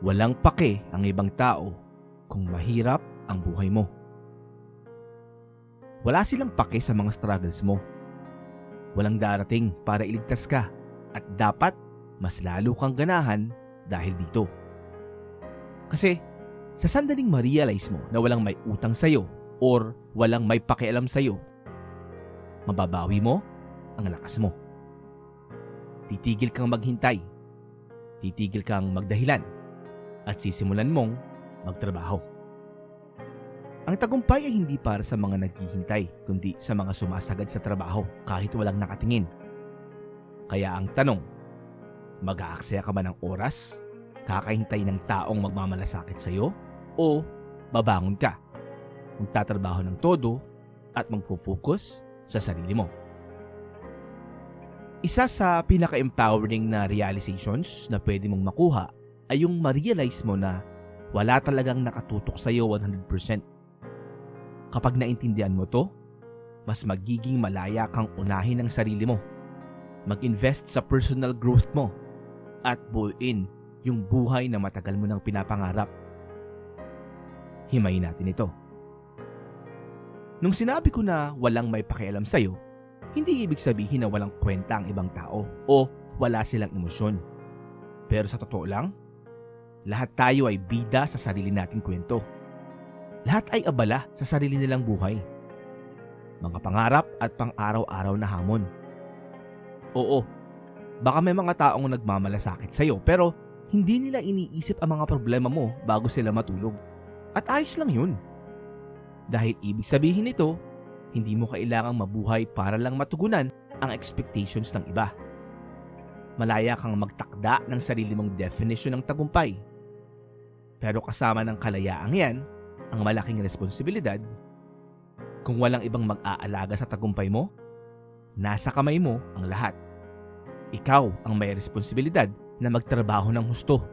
Walang pake ang ibang tao kung mahirap ang buhay mo. Wala silang pake sa mga struggles mo. Walang darating para iligtas ka at dapat mas lalo kang ganahan dahil dito. Kasi sa sandaling ma-realize mo na walang may utang sa'yo or walang may pakialam sa'yo, mababawi mo ang lakas mo. Titigil kang maghintay. Titigil kang magdahilan. At sisimulan mong magtrabaho. Ang tagumpay ay hindi para sa mga naghihintay, kundi sa mga sumasagad sa trabaho kahit walang nakatingin. Kaya ang tanong, mag-aaksaya ka ba ng oras? Kakahintay ng taong magmamalasakit sa'yo? O babangon ka? Magtatrabaho ng todo at magfo-focus sa sarili mo. Isa sa pinaka-empowering na realizations na pwede mong makuha ay yung ma-realize mo na wala talagang nakatutok sa iyo 100%. Kapag naintindihan mo to, mas magiging malaya kang unahin ang sarili mo. Mag-invest sa personal growth mo at buuin yung buhay na matagal mo nang pinapangarap. Himayin natin ito. Nung sinabi ko na walang may pakialam sa'yo, hindi ibig sabihin na walang kwenta ang ibang tao o wala silang emosyon. Pero sa totoo lang, lahat tayo ay bida sa sarili nating kwento. Lahat ay abala sa sarili nilang buhay. Mga pangarap at pang-araw-araw na hamon. Oo, baka may mga taong nagmamalasakit sa'yo pero hindi nila iniisip ang mga problema mo bago sila matulog. At ayos lang yun. Dahil ibig sabihin nito, hindi mo kailangang mabuhay para lang matugunan ang expectations ng iba. Malaya kang magtakda ng sarili mong definition ng tagumpay. Pero kasama ng kalayaang yan, ang malaking responsibilidad, kung walang ibang mag-aalaga sa tagumpay mo, nasa kamay mo ang lahat. Ikaw ang may responsibilidad na magtrabaho ng husto.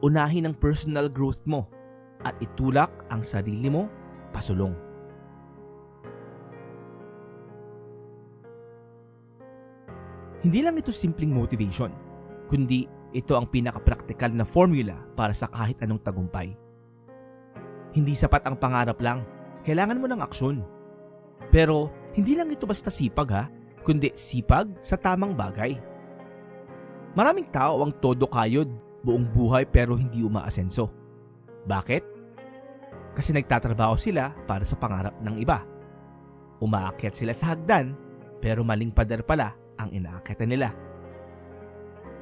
Unahin ang personal growth mo at itulak ang sarili mo pasulong. Hindi lang ito simpleng motivation, kundi ito ang pinaka-practical na formula para sa kahit anong tagumpay. Hindi sapat ang pangarap lang, kailangan mo ng aksyon. Pero hindi lang ito basta sipag ha, kundi sipag sa tamang bagay. Maraming tao ang todo kayod buong buhay pero hindi umaasenso. Bakit? Kasi nagtatrabaho sila para sa pangarap ng iba. Umaakyat sila sa hagdan pero maling pader pala ang inaakyatan nila.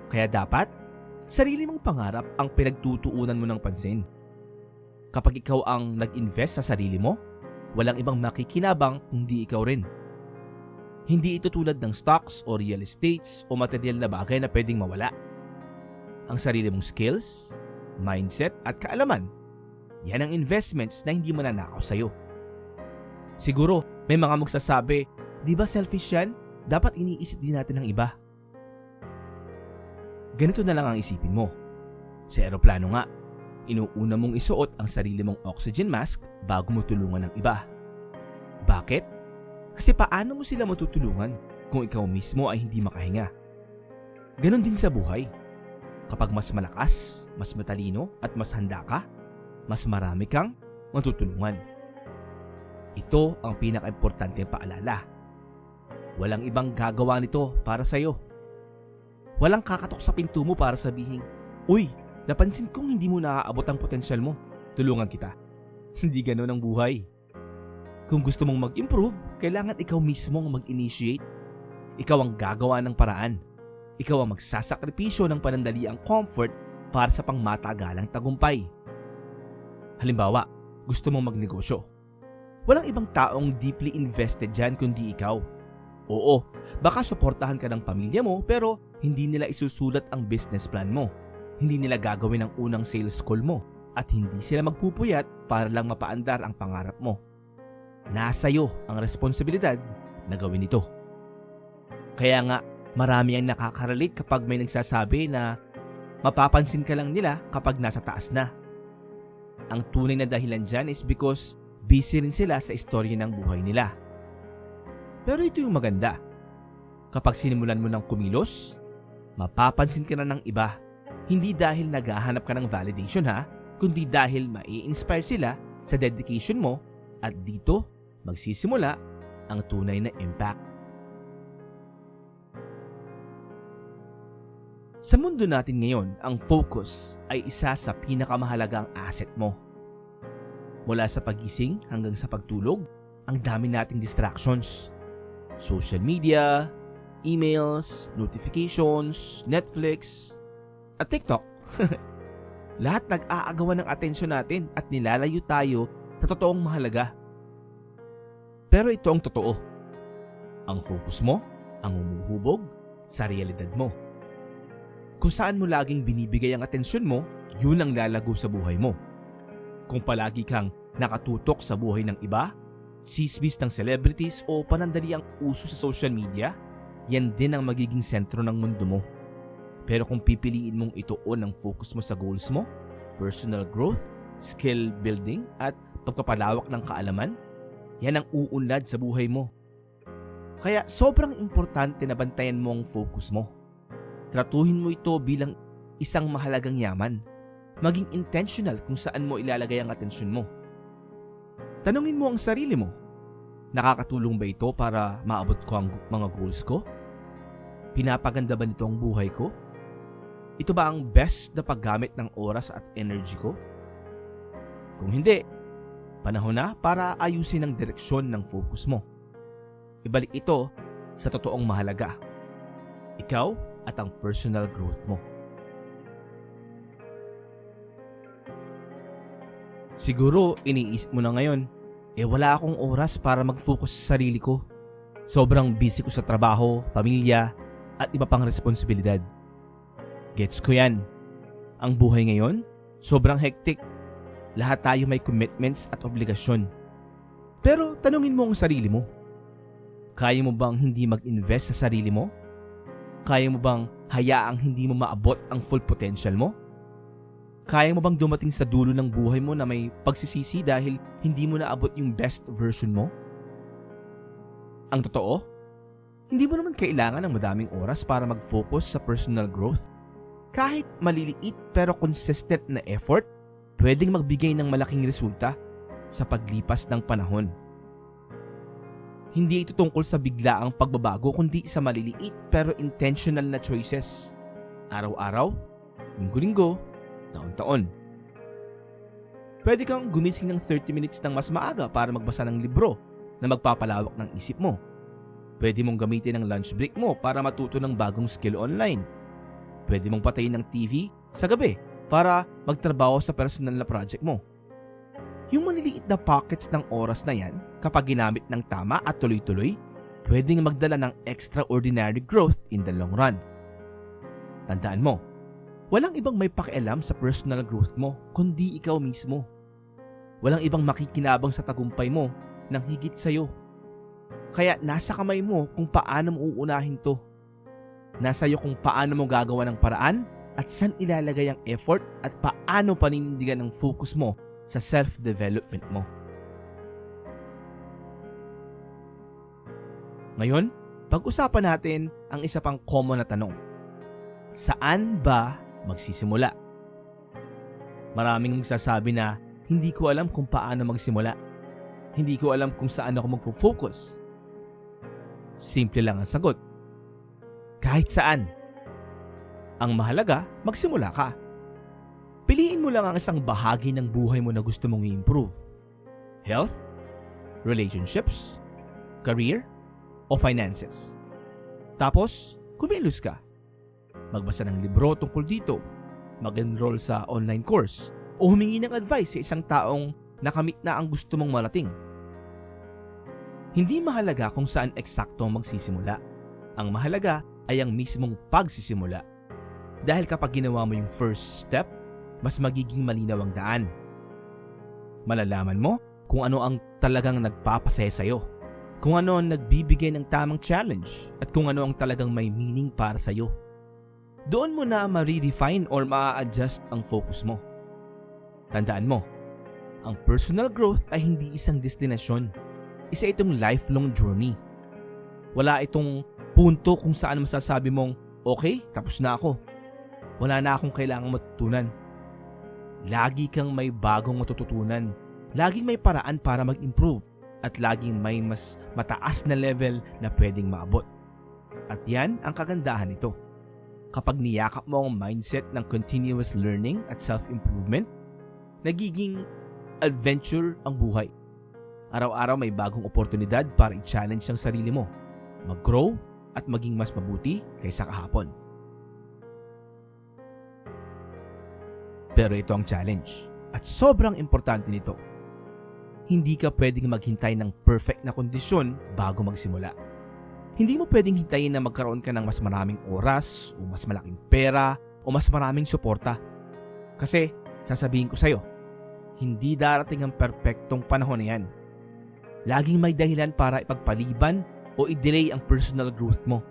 Kaya dapat, sarili mong pangarap ang pinagtutuunan mo ng pansin. Kapag ikaw ang nag-invest sa sarili mo, walang ibang makikinabang kundi ikaw rin. Hindi ito tulad ng stocks o real estates o material na bagay na pwedeng mawala. Ang sarili mong skills, mindset at kaalaman, yan ang investments na hindi mananakaw sa'yo. Siguro, may mga magsasabi, di ba selfish yan? Dapat iniisip din natin ng iba. Ganito na lang ang isipin mo. Sa eroplano nga, inuuna mong isuot ang sarili mong oxygen mask bago mo tulungan ng iba. Bakit? Kasi paano mo sila matutulungan kung ikaw mismo ay hindi makahinga? Ganon din sa buhay. Kapag mas malakas, mas matalino at mas handa ka, mas marami kang matutulungan. Ito ang pinaka-importante paalala. Walang ibang gagawa nito para sa'yo. Walang kakatok sa pinto mo para sabihin, Uy, napansin kong hindi mo naaabot ang potensyal mo. Tulungan kita. Hindi ganun ang buhay. Kung gusto mong mag-improve, kailangan ikaw mismo ang mag-initiate. Ikaw ang gagawa ng paraan. Ikaw ang magsasakripisyo ng panandaliang comfort para sa pangmatagalang tagumpay. Halimbawa, gusto mong magnegosyo. Walang ibang taong deeply invested dyan kundi ikaw. Oo, baka suportahan ka ng pamilya mo pero hindi nila isusulat ang business plan mo. Hindi nila gagawin ang unang sales call mo at hindi sila magpupuyat para lang mapaandar ang pangarap mo. Nasa iyo ang responsibilidad na gawin ito. Kaya nga, marami ang nakaka-relate kapag may nagsasabi na mapapansin ka lang nila kapag nasa taas na. Ang tunay na dahilan dyan is because busy rin sila sa istorya ng buhay nila. Pero ito yung maganda. Kapag sinimulan mo ng kumilos, mapapansin ka na ng iba Hindi dahil naghahanap ka ng validation ha, kundi dahil mai-inspire sila sa dedication mo at dito magsisimula ang tunay na impact. Sa mundo natin ngayon, ang focus ay isa sa pinakamahalagang asset mo. Mula sa pagising hanggang sa pagtulog, ang dami nating distractions. Social media, emails, notifications, Netflix, at TikTok. Lahat nag-aagawan ng atensyon natin at nilalayo tayo sa totoong mahalaga. Pero ito ang totoo. Ang focus mo ang umuhubog sa realidad mo. Kung saan mo laging binibigay ang atensyon mo, yun ang lalago sa buhay mo. Kung palagi kang nakatutok sa buhay ng iba, sisbis ng celebrities o panandali ang uso sa social media, yan din ang magiging sentro ng mundo mo. Pero kung pipiliin mong ituon ang focus mo sa goals mo, personal growth, skill building at pagpapalawak ng kaalaman, yan ang uunlad sa buhay mo. Kaya sobrang importante na bantayan mo ang focus mo. Tratuhin mo ito bilang isang mahalagang yaman. Maging intentional kung saan mo ilalagay ang atensyon mo. Tanungin mo ang sarili mo, nakakatulong ba ito para maabot ko ang mga goals ko? Pinapaganda ba nito ang buhay ko? Ito ba ang best na paggamit ng oras at energy ko? Kung hindi, panahon na para ayusin ang direksyon ng focus mo. Ibalik ito sa totoong mahalaga. Ikaw at ang personal growth mo. Siguro iniisip mo na ngayon, eh wala akong oras para mag-focus sa sarili ko. Sobrang busy ko sa trabaho, pamilya, at iba pang responsibilidad. Gets ko yan. Ang buhay ngayon, sobrang hectic. Lahat tayo may commitments at obligasyon. Pero tanungin mo ang sarili mo. Kaya mo bang hindi mag-invest sa sarili mo? Kaya mo bang hayaang hindi mo maabot ang full potential mo? Kaya mo bang dumating sa dulo ng buhay mo na may pagsisisi dahil hindi mo naabot yung best version mo? Ang totoo, hindi mo naman kailangan ng madaming oras para mag-focus sa personal growth. Kahit maliliit pero consistent na effort, pwedeng magbigay ng malaking resulta sa paglipas ng panahon. Hindi ito tungkol sa biglaang pagbabago kundi sa maliliit pero intentional na choices. Araw-araw, linggo-linggo, taon-taon. Pwede kang gumising ng 30 minutes ng mas maaga para magbasa ng libro na magpapalawak ng isip mo. Pwede mong gamitin ang lunch break mo para matuto ng bagong skill online. Pwede mong patayin ng TV sa gabi para magtrabaho sa personal na project mo. Yung maliliit na pockets ng oras na yan, kapag ginamit ng tama at tuloy-tuloy, pwedeng magdala ng extraordinary growth in the long run. Tandaan mo, walang ibang may pakialam sa personal growth mo kundi ikaw mismo. Walang ibang makikinabang sa tagumpay mo nang higit sa'yo. Kaya nasa kamay mo kung paano mo uunahin to. Nasa iyo kung paano mo gagawa ng paraan at saan ilalagay ang effort at paano paninindigan ang focus mo sa self-development mo. Ngayon, pag-usapan natin ang isa pang common na tanong. Saan ba magsisimula? Maraming magsasabi na hindi ko alam kung paano magsimula. Hindi ko alam kung saan ako magfo-focus. Simple lang ang sagot. Kahit saan. Ang mahalaga, magsimula ka. Piliin mo lang ang isang bahagi ng buhay mo na gusto mong i-improve. Health, relationships, career, o finances. Tapos, kumilos ka. Magbasa ng libro tungkol dito, mag-enroll sa online course, o humingi ng advice sa isang taong nakamit na ang gusto mong marating. Hindi mahalaga kung saan eksakto magsisimula. Ang mahalaga ay ang mismong pagsisimula. Dahil kapag ginawa mo yung first step, mas magiging malinaw ang daan. Malalaman mo kung ano ang talagang nagpapasaya sa'yo, kung ano ang nagbibigay ng tamang challenge, at kung ano ang talagang may meaning para sa'yo. Doon mo na ma-redefine or ma-adjust ang focus mo. Tandaan mo, ang personal growth ay hindi isang destinasyon. Isa itong lifelong journey. Wala itong punto kung saan masasabi mong, okay, tapos na ako. wala na akong kailangang matutunan. Lagi kang may bagong matututunan. Laging may paraan para mag-improve at laging may mas mataas na level na pwedeng maabot. At yan ang kagandahan nito. Kapag niyakap mo ang mindset ng continuous learning at self-improvement, nagiging adventure ang buhay. Araw-araw may bagong oportunidad para i-challenge ang sarili mo, mag-grow at maging mas mabuti kaysa kahapon. Pero ito ang challenge at sobrang importante nito. Hindi ka pwedeng maghintay ng perfect na kondisyon bago magsimula. Hindi mo pwedeng hintayin na magkaroon ka ng mas maraming oras o mas malaking pera o mas maraming suporta. Kasi, sasabihin ko sa'yo, hindi darating ang perpektong panahon na yan. Laging may dahilan para ipagpaliban o i-delay ang personal growth mo.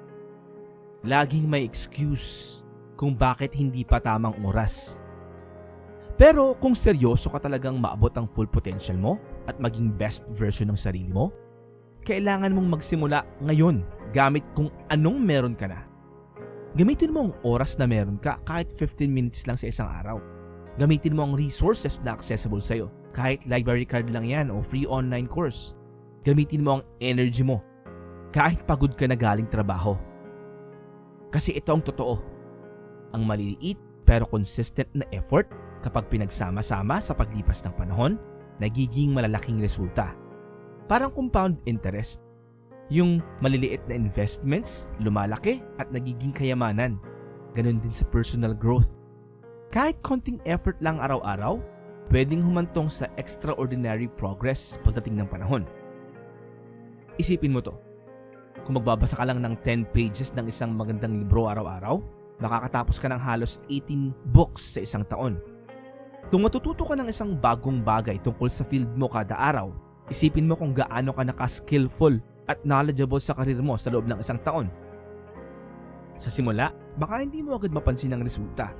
Laging may excuse kung bakit hindi pa tamang oras. Pero kung seryoso ka talagang maabot ang full potential mo at maging best version ng sarili mo, kailangan mong magsimula ngayon gamit kung anong meron ka na. Gamitin mo ang oras na meron ka kahit 15 minutes lang sa isang araw. Gamitin mo ang resources na accessible sa'yo kahit library card lang yan o free online course. Gamitin mo ang energy mo kahit pagod ka na galing trabaho. Kasi ito ang totoo. Ang maliliit pero consistent na effort kapag pinagsama-sama sa paglipas ng panahon, nagiging malalaking resulta parang compound interest. Yung maliliit na investments, lumalaki at nagiging kayamanan. Ganon din sa personal growth. Kahit konting effort lang araw-araw, pwedeng humantong sa extraordinary progress pagdating ng panahon. Isipin mo to. Kung magbabasa ka lang ng 10 pages ng isang magandang libro araw-araw, makakatapos ka ng halos 18 books sa isang taon. Kung matututo ka ng isang bagong bagay tungkol sa field mo kada araw, Isipin mo kung gaano ka naka-skillful at knowledgeable sa karir mo sa loob ng isang taon. Sa simula, baka hindi mo agad mapansin ang resulta.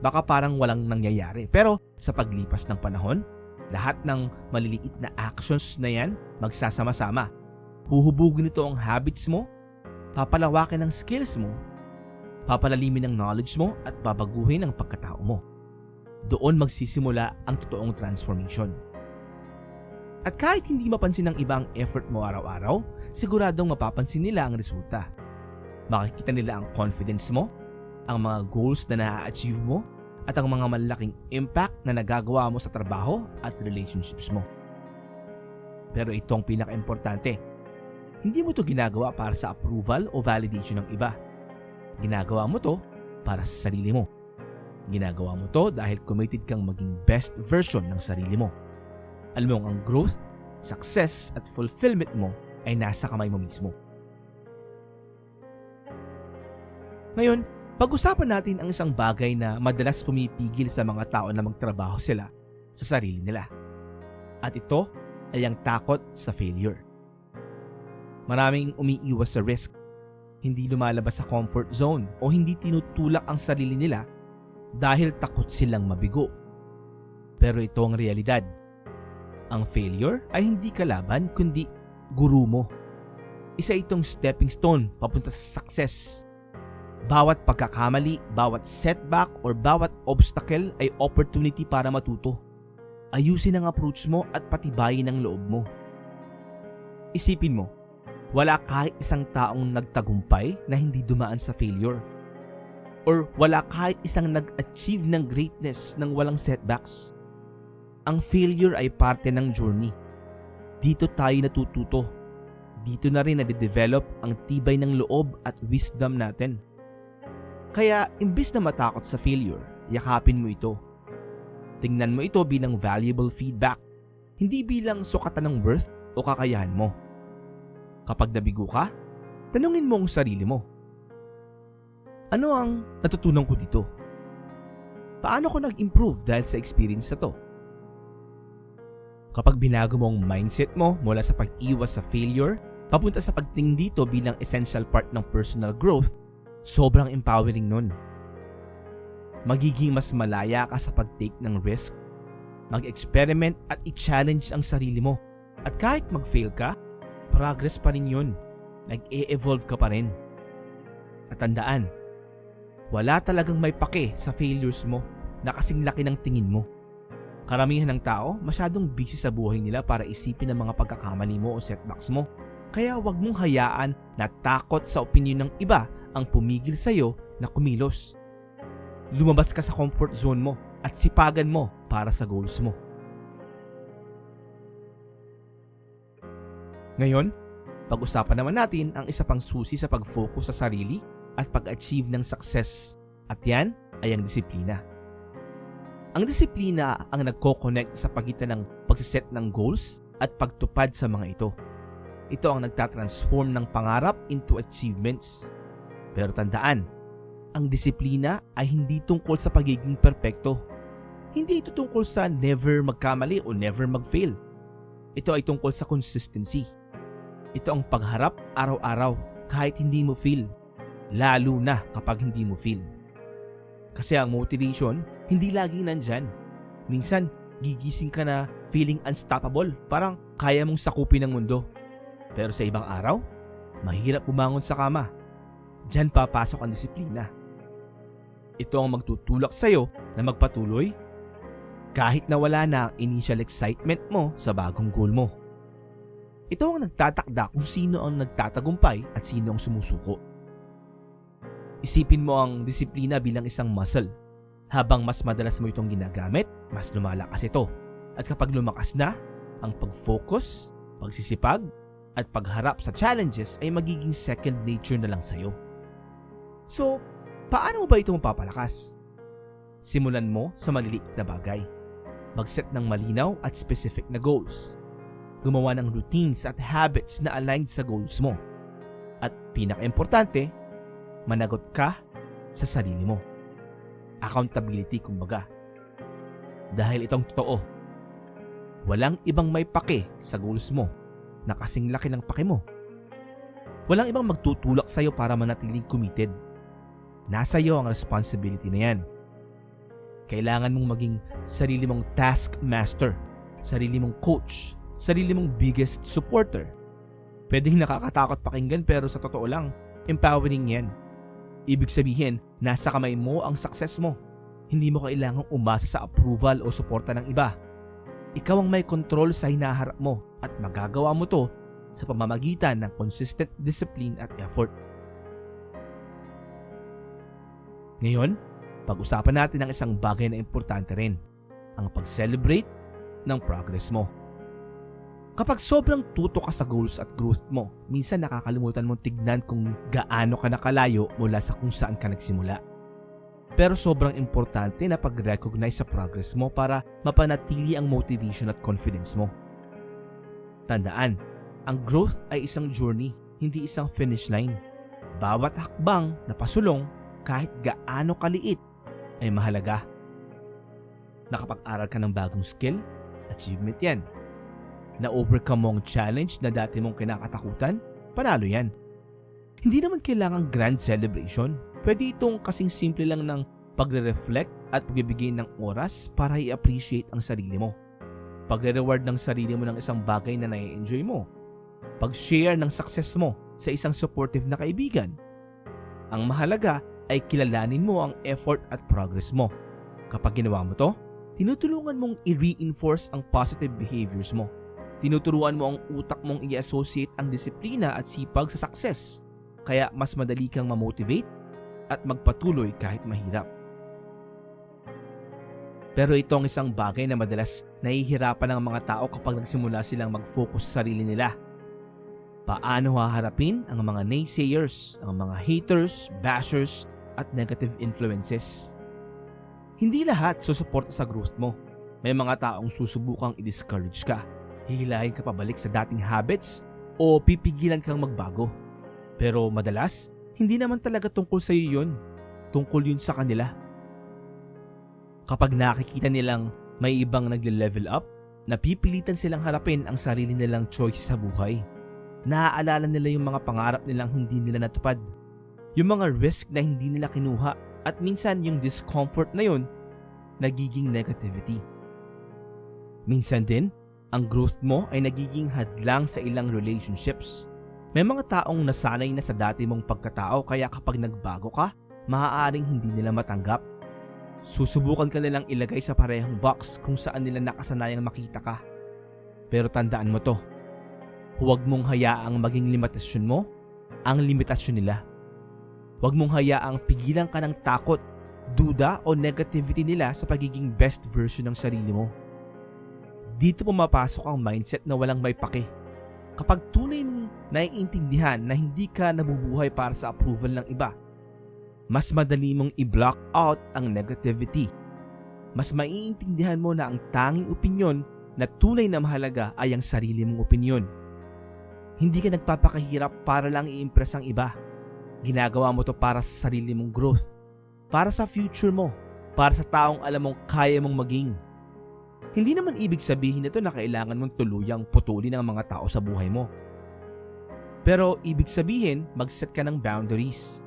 Baka parang walang nangyayari. Pero sa paglipas ng panahon, lahat ng maliliit na actions na yan magsasama-sama. Huhubugin nito ang habits mo, papalawakin ang skills mo, papalalimin ang knowledge mo at babaguhin ang pagkatao mo. Doon magsisimula ang totoong transformation. At kahit hindi mapansin ng ibang effort mo araw-araw, siguradong mapapansin nila ang resulta. Makikita nila ang confidence mo, ang mga goals na na-achieve mo, at ang mga malaking impact na nagagawa mo sa trabaho at relationships mo. Pero ito ang pinaka-importante. Hindi mo to ginagawa para sa approval o validation ng iba. Ginagawa mo to para sa sarili mo. Ginagawa mo to dahil committed kang maging best version ng sarili mo. Alam mo ang growth, success at fulfillment mo ay nasa kamay mo mismo. Ngayon, pag-usapan natin ang isang bagay na madalas pumipigil sa mga tao na magtrabaho sila sa sarili nila. At ito ay ang takot sa failure. Maraming umiiwas sa risk, hindi lumalabas sa comfort zone o hindi tinutulak ang sarili nila dahil takot silang mabigo. Pero ito ang realidad ang failure ay hindi kalaban kundi guru mo. Isa itong stepping stone papunta sa success. Bawat pagkakamali, bawat setback or bawat obstacle ay opportunity para matuto. Ayusin ang approach mo at patibayin ang loob mo. Isipin mo, wala kahit isang taong nagtagumpay na hindi dumaan sa failure. Or wala kahit isang nag-achieve ng greatness ng walang setbacks. Ang failure ay parte ng journey. Dito tayo natututo. Dito na rin nade-develop ang tibay ng loob at wisdom natin. Kaya imbis na matakot sa failure, yakapin mo ito. Tingnan mo ito bilang valuable feedback, hindi bilang sukatan ng worth o kakayahan mo. Kapag nabigo ka, tanungin mo ang sarili mo. Ano ang natutunan ko dito? Paano ko nag-improve dahil sa experience na to? Kapag binago mo ang mindset mo mula sa pag-iwas sa failure, papunta sa pagting dito bilang essential part ng personal growth, sobrang empowering nun. Magiging mas malaya ka sa pag-take ng risk, mag-experiment at i-challenge ang sarili mo. At kahit mag-fail ka, progress pa rin yun. Nag-e-evolve ka pa rin. At tandaan, wala talagang may pake sa failures mo na kasing laki ng tingin mo. Karamihan ng tao masyadong busy sa buhay nila para isipin ang mga pagkakamali mo o setbacks mo. Kaya wag mong hayaan na takot sa opinion ng iba ang pumigil sa'yo na kumilos. Lumabas ka sa comfort zone mo at sipagan mo para sa goals mo. Ngayon, pag-usapan naman natin ang isa pang susi sa pag-focus sa sarili at pag-achieve ng success. At yan ay ang disiplina. Ang disiplina ang nagko-connect sa pagitan ng pagsiset ng goals at pagtupad sa mga ito. Ito ang nagtatransform ng pangarap into achievements. Pero tandaan, ang disiplina ay hindi tungkol sa pagiging perpekto. Hindi ito tungkol sa never magkamali o never mag-fail. Ito ay tungkol sa consistency. Ito ang pagharap araw-araw kahit hindi mo feel. Lalo na kapag hindi mo feel. Kasi ang motivation, hindi laging nandyan. Minsan, gigising ka na feeling unstoppable. Parang kaya mong sakupin ang mundo. Pero sa ibang araw, mahirap bumangon sa kama. Diyan papasok ang disiplina. Ito ang magtutulak sa'yo na magpatuloy kahit na wala na ang initial excitement mo sa bagong goal mo. Ito ang nagtatakda kung sino ang nagtatagumpay at sino ang sumusuko. Isipin mo ang disiplina bilang isang muscle. Habang mas madalas mo itong ginagamit, mas lumalakas ito. At kapag lumakas na, ang pag-focus, pagsisipag, at pagharap sa challenges ay magiging second nature na lang sa'yo. So, paano mo ba ito mapapalakas? Simulan mo sa maliliit na bagay. Mag-set ng malinaw at specific na goals. Gumawa ng routines at habits na aligned sa goals mo. At pinaka-importante, managot ka sa sarili mo. Accountability kumbaga. Dahil itong totoo, walang ibang may pake sa goals mo na kasing laki ng pake mo. Walang ibang magtutulak sa'yo para manatiling committed. Nasa iyo ang responsibility na yan. Kailangan mong maging sarili mong task master, sarili mong coach, sarili mong biggest supporter. Pwedeng nakakatakot pakinggan pero sa totoo lang, empowering yan. Ibig sabihin, nasa kamay mo ang success mo. Hindi mo kailangang umasa sa approval o suporta ng iba. Ikaw ang may control sa hinaharap mo at magagawa mo to sa pamamagitan ng consistent discipline at effort. Ngayon, pag-usapan natin ang isang bagay na importante rin, ang pag-celebrate ng progress mo. Kapag sobrang tuto ka sa goals at growth mo, minsan nakakalimutan mong tignan kung gaano ka nakalayo mula sa kung saan ka nagsimula. Pero sobrang importante na pag-recognize sa progress mo para mapanatili ang motivation at confidence mo. Tandaan, ang growth ay isang journey, hindi isang finish line. Bawat hakbang na pasulong, kahit gaano kaliit, ay mahalaga. Nakapag-aral ka ng bagong skill, achievement yan. Na-overcome mo ang challenge na dati mong kinakatakutan, panalo yan. Hindi naman kailangang grand celebration. Pwede itong kasing simple lang ng pagre-reflect at pagbibigay ng oras para i-appreciate ang sarili mo. Pagre-reward ng sarili mo ng isang bagay na nai-enjoy mo. Pag-share ng success mo sa isang supportive na kaibigan. Ang mahalaga ay kilalanin mo ang effort at progress mo. Kapag ginawa mo to, tinutulungan mong i-reinforce ang positive behaviors mo. Tinuturuan mo ang utak mong i-associate ang disiplina at sipag sa success. Kaya mas madali kang mamotivate at magpatuloy kahit mahirap. Pero ito ang isang bagay na madalas nahihirapan ng mga tao kapag nagsimula silang mag-focus sa sarili nila. Paano haharapin ang mga naysayers, ang mga haters, bashers, at negative influences? Hindi lahat susuporta sa growth mo. May mga taong susubukang i-discourage ka. Hihilahin ka pabalik sa dating habits o pipigilan kang magbago. Pero madalas, hindi naman talaga tungkol sa iyo yun. Tungkol yun sa kanila. Kapag nakikita nilang may ibang nagle-level up, napipilitan silang harapin ang sarili nilang choice sa buhay. Naaalala nila yung mga pangarap nilang hindi nila natupad. Yung mga risk na hindi nila kinuha at minsan yung discomfort na yun nagiging negativity. Minsan din, ang growth mo ay nagiging hadlang sa ilang relationships. May mga taong nasanay na sa dati mong pagkatao kaya kapag nagbago ka, maaaring hindi nila matanggap. Susubukan ka nilang ilagay sa parehong box kung saan nila nakasanayang makita ka. Pero tandaan mo to, huwag mong hayaang maging limitasyon mo ang limitasyon nila. Huwag mong hayaang pigilan ka ng takot, duda o negativity nila sa pagiging best version ng sarili mo. Dito pumapasok ang mindset na walang may pake. Kapag tunay mong naiintindihan na hindi ka nabubuhay para sa approval ng iba, mas madali mong i-block out ang negativity. Mas maiintindihan mo na ang tanging opinyon na tunay na mahalaga ay ang sarili mong opinyon. Hindi ka nagpapakahirap para lang i-impress ang iba. Ginagawa mo to para sa sarili mong growth, para sa future mo, para sa taong alam mong kaya mong maging. Hindi naman ibig sabihin nito na kailangan mong tuluyang putulin ang mga tao sa buhay mo. Pero ibig sabihin, mag-set ka ng boundaries.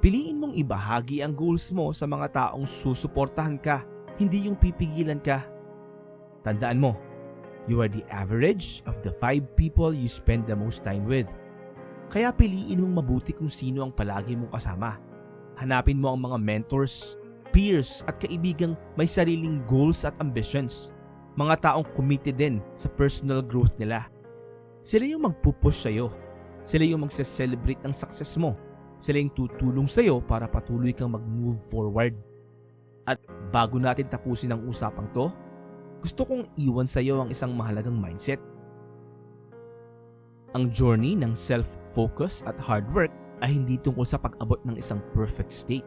Piliin mong ibahagi ang goals mo sa mga taong susuportahan ka, hindi yung pipigilan ka. Tandaan mo, you are the average of the five people you spend the most time with. Kaya piliin mong mabuti kung sino ang palagi mong kasama. Hanapin mo ang mga mentors, peers at kaibigang may sariling goals at ambitions. Mga taong committed din sa personal growth nila. Sila yung magpupush sa'yo. Sila yung magse-celebrate ng success mo. Sila yung tutulong sa'yo para patuloy kang mag-move forward. At bago natin tapusin ang usapang to, gusto kong iwan sa'yo ang isang mahalagang mindset. Ang journey ng self-focus at hard work ay hindi tungkol sa pag-abot ng isang perfect state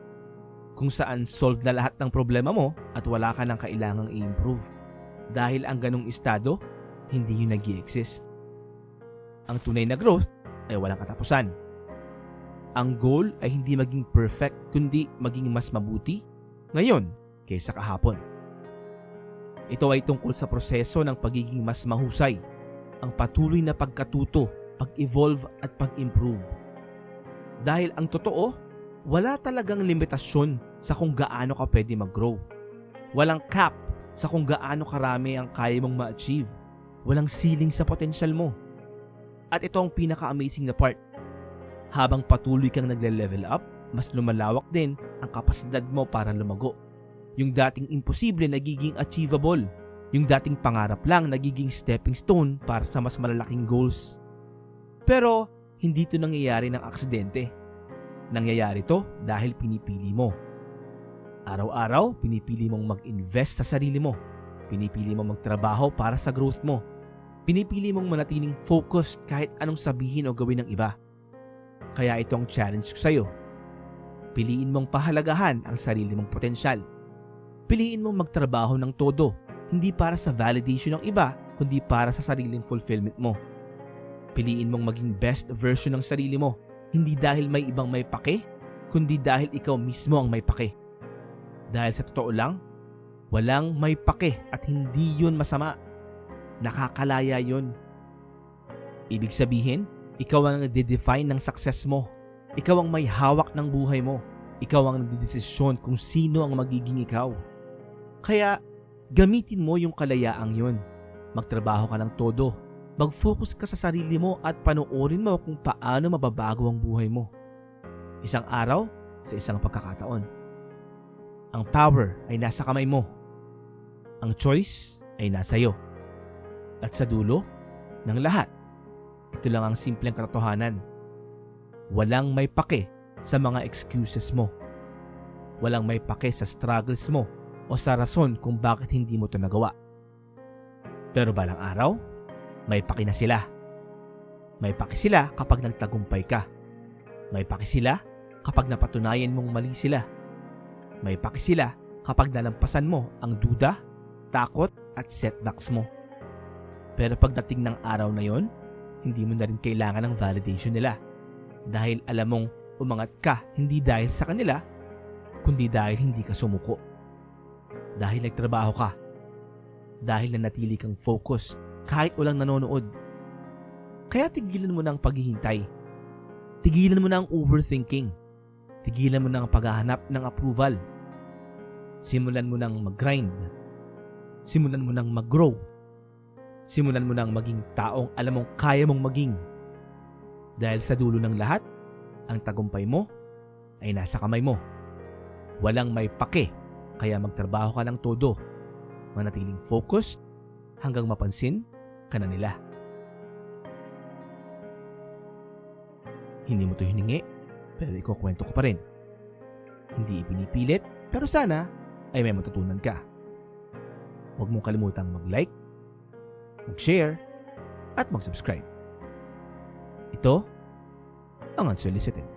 kung saan solve na lahat ng problema mo at wala ka nang kailangang i-improve. Dahil ang ganong estado, hindi yun nag exist Ang tunay na growth ay walang katapusan. Ang goal ay hindi maging perfect kundi maging mas mabuti ngayon kaysa kahapon. Ito ay tungkol sa proseso ng pagiging mas mahusay, ang patuloy na pagkatuto, pag-evolve at pag-improve. Dahil ang totoo, wala talagang limitasyon sa kung gaano ka pwede mag-grow. Walang cap sa kung gaano karami ang kaya mong ma-achieve. Walang ceiling sa potensyal mo. At ito ang pinaka-amazing na part. Habang patuloy kang nagle-level up, mas lumalawak din ang kapasidad mo para lumago. Yung dating imposible nagiging achievable. Yung dating pangarap lang nagiging stepping stone para sa mas malalaking goals. Pero hindi ito nangyayari ng aksidente. Nangyayari to dahil pinipili mo. Araw-araw, pinipili mong mag-invest sa sarili mo. Pinipili mong magtrabaho para sa growth mo. Pinipili mong manatiling focused kahit anong sabihin o gawin ng iba. Kaya ito ang challenge ko sa'yo. Piliin mong pahalagahan ang sarili mong potensyal. Piliin mong magtrabaho ng todo, hindi para sa validation ng iba, kundi para sa sariling fulfillment mo. Piliin mong maging best version ng sarili mo, hindi dahil may ibang may pake, kundi dahil ikaw mismo ang may pake. Dahil sa totoo lang, walang may pake at hindi yun masama. Nakakalaya yun. Ibig sabihin, ikaw ang nagde-define ng success mo. Ikaw ang may hawak ng buhay mo. Ikaw ang nagdidesisyon kung sino ang magiging ikaw. Kaya, gamitin mo yung kalayaang yun. Magtrabaho ka ng todo. Mag-focus ka sa sarili mo at panoorin mo kung paano mababago ang buhay mo. Isang araw sa isang pagkakataon. Ang power ay nasa kamay mo. Ang choice ay nasa iyo. At sa dulo ng lahat, ito lang ang simpleng katotohanan. Walang may pake sa mga excuses mo. Walang may pake sa struggles mo o sa rason kung bakit hindi mo ito nagawa. Pero balang araw, may paki na sila. May paki sila kapag nagtagumpay ka. May paki sila kapag napatunayan mong mali sila may paki sila kapag nalampasan mo ang duda, takot at setbacks mo. Pero pagdating ng araw na yon, hindi mo na rin kailangan ng validation nila. Dahil alam mong umangat ka hindi dahil sa kanila, kundi dahil hindi ka sumuko. Dahil nagtrabaho ka. Dahil nanatili kang focused kahit walang nanonood. Kaya tigilan mo na ang paghihintay. Tigilan mo na ang overthinking. Tigilan mo na ang paghahanap ng approval Simulan mo nang mag-grind. Simulan mo nang mag-grow. Simulan mo nang maging taong alam mong kaya mong maging. Dahil sa dulo ng lahat, ang tagumpay mo ay nasa kamay mo. Walang may pake, kaya magtrabaho ka ng todo. Manatiling focused hanggang mapansin ka na nila. Hindi mo to hiningi, pero ikukwento ko pa rin. Hindi ipinipilit, pero sana ay may matutunan ka. Huwag mong kalimutang mag-like, mag-share, at mag-subscribe. Ito ang Unsolicited.